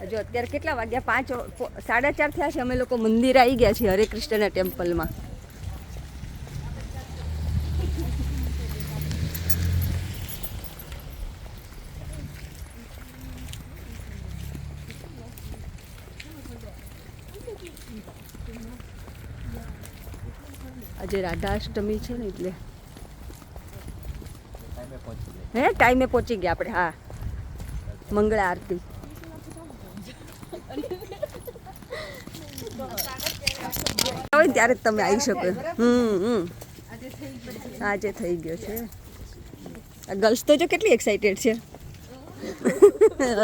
હજુ અત્યારે કેટલા વાગ્યા? પાંચ સાડા ચાર થયા છે. અમે લોકો મંદિર આવી ગયા છીએ હરે કૃષ્ણના ટેમ્પલમાં. આજે રાધાષ્ટમી છે ને એટલે. હે? ટાઈમે પહોંચી ગયા આપણે હા. મંગળા આરતી. હોય ત્યારે જ તમે આવી શકો હમ હમ. આજે થઈ ગયો છે. ગર્લ્સ તો જો કેટલી એક્સાઇટેડ છે.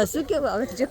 શું કેવું આવે જો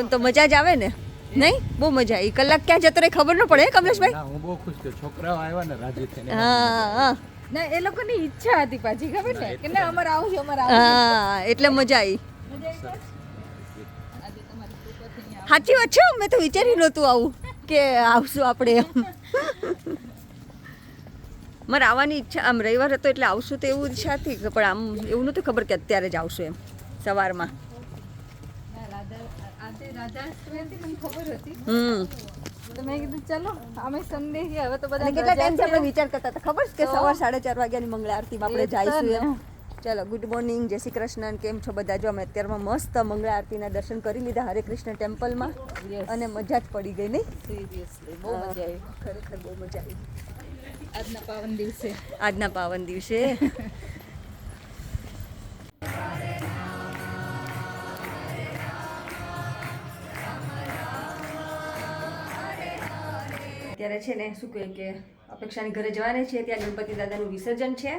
લોકોને તો મજા જ આવે ને? નહીં? બહુ મજા આવી. કલાક ક્યાં જતો રહે ખબર ન પડે કમલેશભાઈ? હું બહુ ખુશ છું. છોકરાઓ આવ્યા ને રાજી થઈને હા હા. ના એ લોકોની ઈચ્છા હતી પાછી ખબર ને કે ના અમારે આવું છે અમારે હા એટલે મજા આવી. સાચી વાત છે મેં તો વિચાર્યું નહોતું આવું કે આવશું આપણે એમ. મારે આવવાની ઈચ્છા આમ રવિવાર હતો એટલે આવશું તો એવું ઈચ્છા હતી પણ આમ એવું નહોતું ખબર કે અત્યારે જ આવશું એમ સવારમાં ના, રાધા આજે રાધાષ્ટમી હતી મને ખબર હતી હમ. તો મેં કીધું ચલો અમે સન્ડે છે હવે તો બધા કેટલા ટાઈમથી આપણે વિચાર કરતા હતા ખબર છે કે સવાર સાડા ચાર વાગ્યાની મંગળા આરતીમાં આપણે જઈશું એમ. ચલો ગુડ મોર્નિંગ જય શ્રી કૃષ્ણ કેમ છો બધા? જો અમે અત્યારમાં મસ્ત મંગળા આરતીના દર્શન કરી લીધા હરે કૃષ્ણ ટેમ્પલમાં. અને મજા જ પડી ગઈ નહીં? બહુ મજા આવી. ખરેખર બહુ મજા આવી. આજના પાવન દિવસે. આજના પાવન દિવસે. અત્યારે છે ને શું કહે કે અપેક્ષાની ઘરે જવાની છે ત્યાં ગણપતિ દાદાનું વિસર્જન છે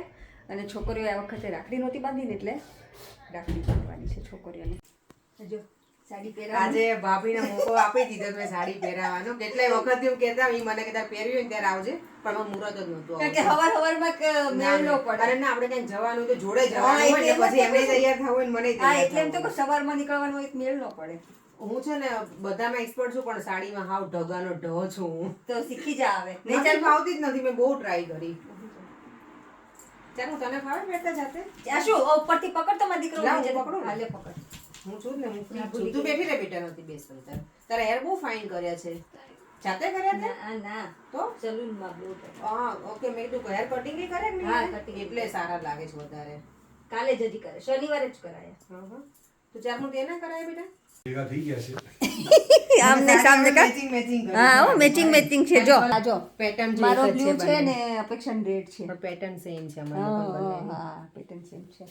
અને છોકરીઓ આ વખતે રાખડી નહોતી બાંધીને એટલે રાખડી બાંધવાની છે છોકરીઓને. જો સાડી પહેરા આજે ભાભીને મોકો આપી દીધો મેં સાડી પહેરાવાનો કેટલાય વખત એવું કહેતા એ મને કદાચ પહેર્યું હોય ત્યારે આવજે. પણ મને મુરત જ નહોતું કે હવાર હવારમાં મેળ ન પડે. અરે ના આપણે ક્યાંક જવાનું તો જોડે જવાનું હોય એટલે ને પછી એમને તૈયાર થવું હોય મને હા એટલે એમ તો સવારમાં નીકળવાનું એક મેળ ન પડે. હું છે ને બધામાં એક્સપર્ટ છું પણ સાડીમાં હાવ ઢગાનો ઢ છું. હું તો શીખી જા આવે નહીં ચાલ ફાવતી જ નથી મેં બહુ ટ્રાય કરી. ચાલ હું તને ફાવે બેઠા જાતે? આ શું? ઉપરથી પકડ તો મારો દીકરો લાવ, પકડો હું પકડું. હા, છું ને હું ફ્રી છું. તું બેઠી રે બેટા નથી બેસતો તારે. તારા હેર બહુ ફાઇન કર્યા છે. જાતે કર્યા છે? ના ના. તો? સલૂનમાં બ્લો કર્યા. હા ઓકે મેં કીધું હેર કટિંગ કરે ને હા, કરે? cutting. એટલે સારા લાગે છે વધારે. કાલે જ હજી કરે. શનિવારે જ કરાયા. હા હં. તો ચાર ચારમું તેના કરાય બેટા? ભેગા થઈ ગયા છે. આમને સામને કા? મેચિંગ મેચિંગ હા ઓ મેચિંગ મેચિંગ છે જો. આ જો પેટર્ન જે મારો બ્લુ છે ને અપેક્ષાન રેડ છે. પણ પેટર્ન સેમ છે અમારો હા બંને. હા પેટર્ન સેમ છે.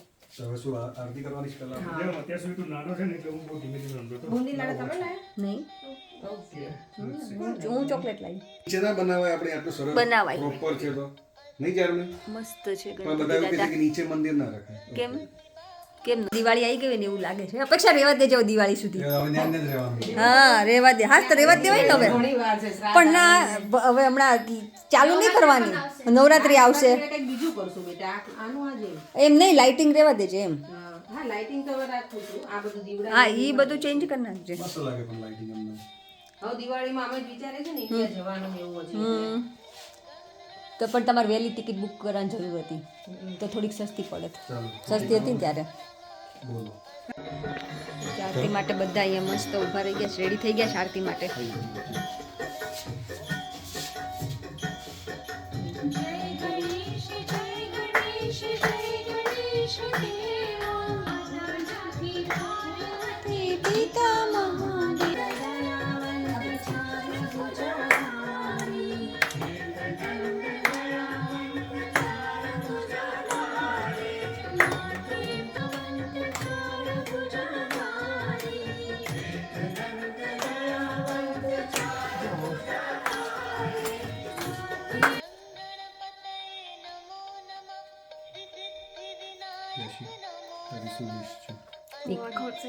આ- આરતી કરવાની છે પહેલા? અત્યાર સુધી તું નાનો છે ને એટલે હું બહુ ધીમે ધીમે રમતો હતો. બુંદી લાડુ તમે લાયા નહીં. હું ચોકલેટ લાવી. નીચે બનાવાય આપણે આટલું સરસ. બનાવાય. પ્રોપર છે તો. નહીં ચાલે મસ્ત છે પણ બધા એવું કે નીચે મંદિર ના રખાય. કેમ? કેમ દિવાળી આવી ગઈ ને એવું લાગે છે. અપેક્ષા રેવા દેજો દિવાળી સુધી. હા રેવા દે. હા તો રેવા જ દેવાય ને હવે. પણ ના હવે હમણાં ચાલુ નહીં કરવાની. નવરાત્રી આવશે. આપણે કંઈક બીજું કરશું બેટા. આ- આનું આ જેમ એમ નહીં લાઇટિંગ રેવા દેજે એમ. હા, હા લાઇટિંગ તો હવે રાખું છું. આ બધું દીવડા હા એ બધું ચેન્જ કરી નાખજે. દિવાળીમાં અમે વિચારે છે ને જવાનું એવું. તો પણ તમારે વહેલી ટિકિટ બુક કરવાની જરૂર હતી. તો થોડીક સસ્તી પડે. સસ્તી હતી ને ત્યારે? બોલો. આરતી માટે બધા અહીંયા મસ્ત ઊભા રહી ગયા રેડી થઈ ગયા છે આરતી માટે?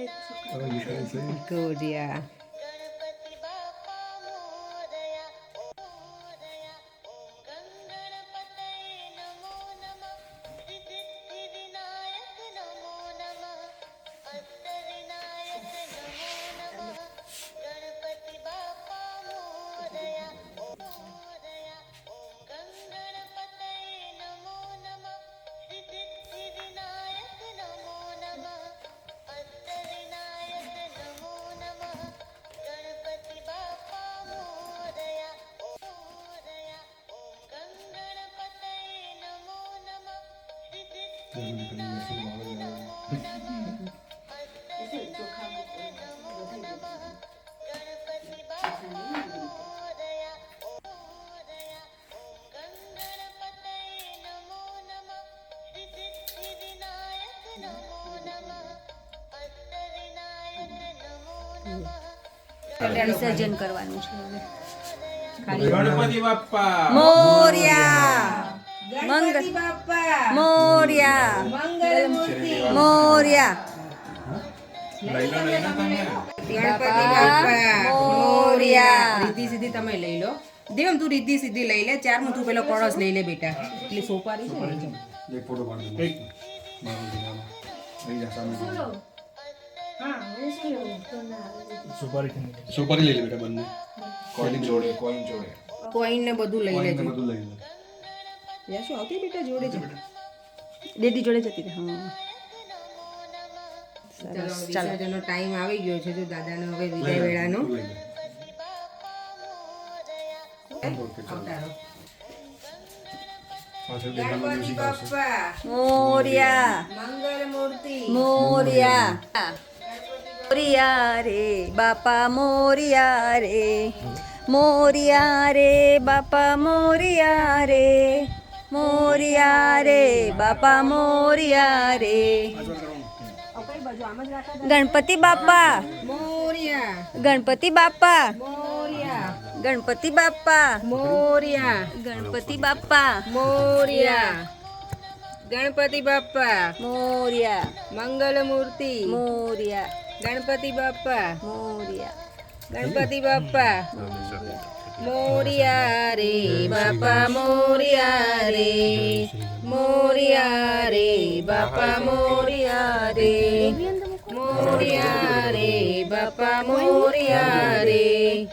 હવે વિચારી છે ગુડ યા વિસર્જન કરવાનું છે હવે. ગણપતિ બાપ્પા. મોર્યા. ગણપતિ બાપ્પા. મોર્યા. મંગલ મૂર્તિ. મોર્યા. ગણપતિ બાપ્પા મોર્યા. રીતિ સીધી તમે લઈ લો. દેવમ તું રીતિ સીધી લઈ લે. ચાર તું પેલો પડોશ લઈ લે બેટા. એટલે સોપારી છે સુપારી લઈ લે બેટા બંને. કોઈન જોડે કોઈન જોડે. કોઈન ને બધું લઈ લેજો. બધું લઈ લે. યા શું આવતી બેટા જોડે જ? ડેડી જોડે જતી રહે હા. ચાલો ટાઈમ આવી ગયો છે જો દાદાનો હવે વિદાય વેળાનો મોર્યા. મંગલ મૂર્તિ મોર્યા. મોરિયા રે બાપા મોરિયા રે. મોરિયા રે બાપા મોરિયા રે. મોરિયા રે બાપા મોરિયા રે. ગણપતિ બાપા. મોરિયા ગણપતિ બાપા. મોરિયા ગણપતિ બાપા. મોરિયા ગણપતિ બાપા. મોરિયા ગણપતિ બાપા. મોરિયા. મંગલ મૂર્તિ મોરિયા. ગણપતિ બાપા. મોરિયા. ગણપતિ બાપા. મોરિયા રે બાપા મોરિયા રે. મોરિયા રે બાપા મોરિયા રે. મોરિયા રે બાપા મોરિયા રે.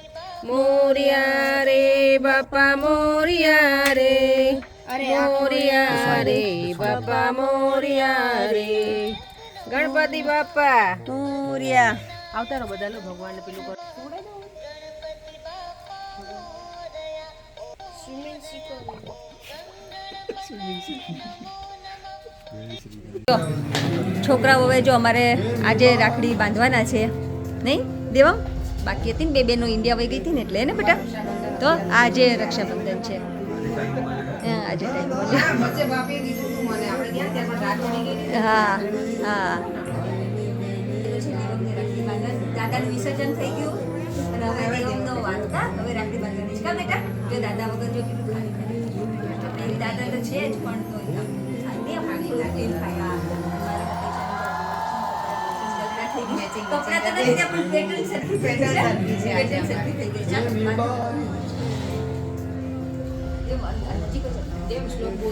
મોરિયા રે બાપા મોરિયા રે. મોરિયા રે બાપા મોરિયા રે. ગણપતિ બાપા. મોરિયા આવતા રહો બધા લો ભગવાનને પેલું કરો. છોકરાઓ હવે જો અમારે આજે રાખડી બાંધવાના છે નહીં? દેવા બાકી હતી ને બે બેનો ઇન્ડિયા વહી ગઈ હતી ને એટલે ને બેટા? તો આજે રક્ષાબંધન છે. હા, આજે ટાઈમ હા વચ્ચે દાદાનું વિસર્જન થઈ ગયું. અને હવે દેવમનો વારો હવે રાખડી બાંધવાની છે કા બેટા? જો દાદા વગર જો કેટલું ખાલી એવી દાદા તો છે જ પણ તો કપડા તો નથી પણ પેટર્ન સરખી થઈ ગઈ પેટર્ન સરખી થઈ છે.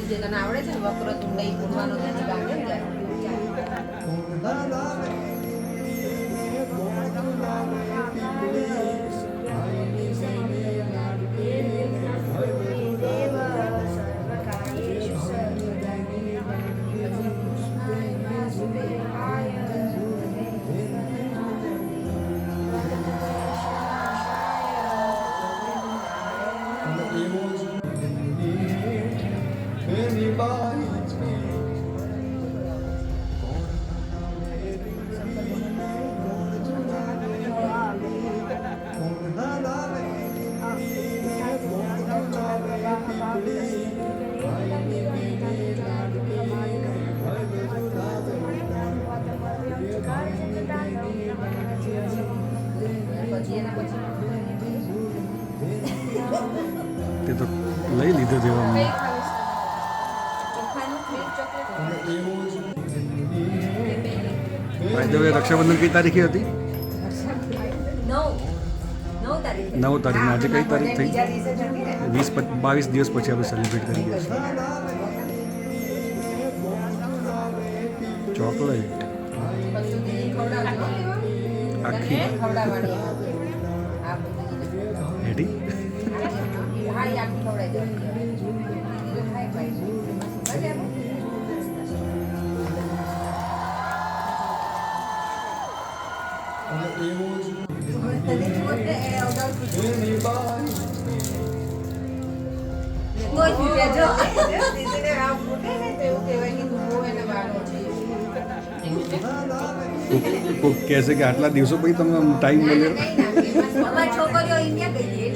જ તને આવડે છે વક્ર નહીં પૂર્વાનો નથી બાંધે ને ત્યારે. તે તો લઈ લીધો છે way, રક્ષાબંધન કઈ તારીખે હતી? નવ તારીખે આજે કઈ તારીખ થઈ? વીસ બાવીસ દિવસ પછી આપણે સેલિબ્રેટ કરીએ છીએ. ચોકલેટ. આખી. હા એ આખી ખવડાવી દો દીદી તો ખાય ભાઈ બરાબર તને જુઓ એટલે એ અગાઉથી કોઈ જ જો દીદીને આ ફૂટે ને તો એવું કહેવાય કે તું બહુ એને વાલો છે કોક કોક કહેશે કે આટલા દિવસો પછી તમને ટાઈમ મળ્યો કઈ નાખે એમાં અમારી છોકરીઓ ઇન્ડિયા ગઈ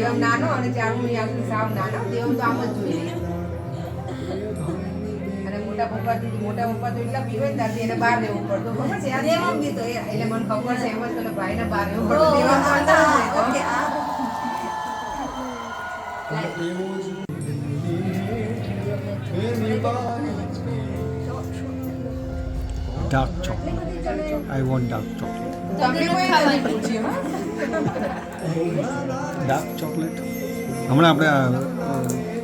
દેવમ નાનો અને ચારમું યાદ સાવ નાનો દેવ તો આમ જ જોઈએ અને મોટા પપ્પા થી મોટા પપ્પા તો એટલા પીવે ને ત્યારથી એને બહાર રહેવું પડતું ખબર છે છે? બી તો એ. એટલે મને ખબર છે એમ જ પેલા ભાઈને બહાર રહેવું પડતું તો. Okay, Dark chocolate. I want dark dark dark chocolate હમણાં આપણે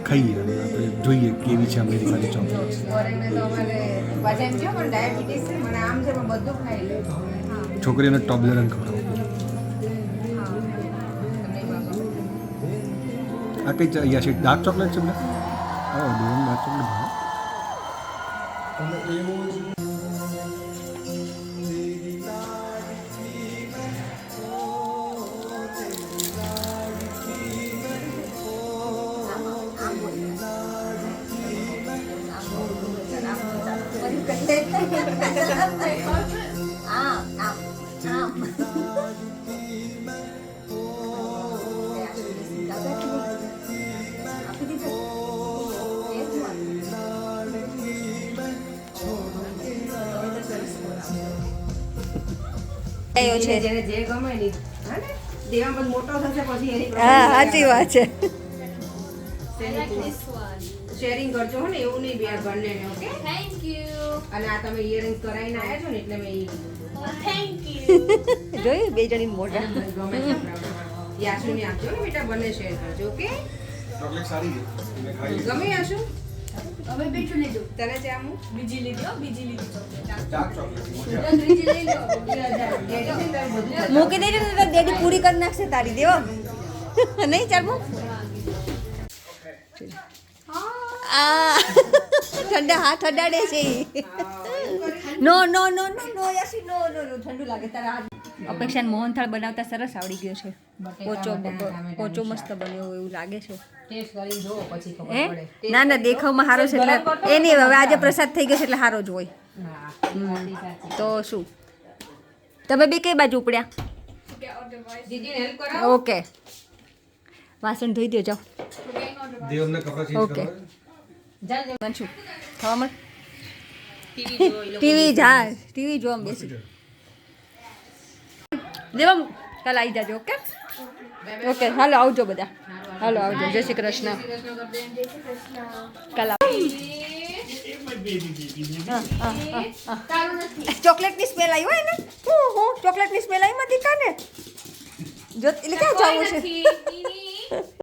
ખાઈએ અને આપણે જોઈએ કેવી છે અમેરિકાની ચોકલેટ ફોરેનને તો અમારે પાછા એમ કહો મને ડાયાબિટીસ છે મને આમ છે પણ બધું ખાઈ લે. છોકરીઓને ટોબલેરન ખવડાવો. આ કઈ અહીંયા છે ડાર્ક ચોકલેટ છે બધા ડાર્ક ચોકલેટ આવ્યો છે? જેને જે ગમે ને હા ને? દેવા પણ મોટો થશે પછી એની હા સાચી વાત છે. શેરિંગ કરજો હો ને એવું નહીં બે બંને ઓકે થેન્ક યુ અને આ તમે ઇયરિંગ કરાવીને આવ્યા છો ને એટલે મેં એ થેન્ક યુ જોયું બે જણી મોટા. ગમે યાશુને આપજો ને બેટા બંને શેર કરજો ઓકે ચોકલેટ સારી છે. મેં ખાઈ ગમે યાશુ હવે બીજું લીધું. તને ચામું બીજી લીધી બીજી લીધી ચોકલેટ મૂકી દેજો તો ડેડી પૂરી કરી નાખશે તારી દેવો. નહીં ચાલ મૂક. આ ઠંડા હાથ અડાડે છે. નો નો નો નો નો યાસી નો નો નો ઠંડુ લાગે તારા અપેક્ષાને મોહનથાળ બનાવતા સરસ આવડી ગયો છે. પોચો પોચો મસ્ત બન્યો એવું લાગે છે. ના ના દેખાવમાં સારો છે એટલે એ નહીં હવે આજે પ્રસાદ થઈ ગયો છે એટલે સારો જ હોય. તો શું? તમે બી કઈ બાજુ ઉપડ્યા? દીદીને હેલ્પ કરાવો. ઓકે. વાસણ ધોઈ દો જાઓ. દેવમને કપડાં ચેન્જ ઓકે. કરવા જા જા બનશું ખાવા મળ. ટીવી જો એ લોકો ટીવી જા ટીવી જોવા બેસી દેવા કાલ આવી જાજો ઓકે? ઓકે હાલો આવજો બધા. હાલો આવજો. જય શ્રી કૃષ્ણ. કાલ આવ- હા, હા, હા, હા. ચોકલેટની સ્મેલ આવી હોય ને? હું હું ચોકલેટની સ્મેલ આવી માંથી કાને જો એટલે ક્યાં જવું છે?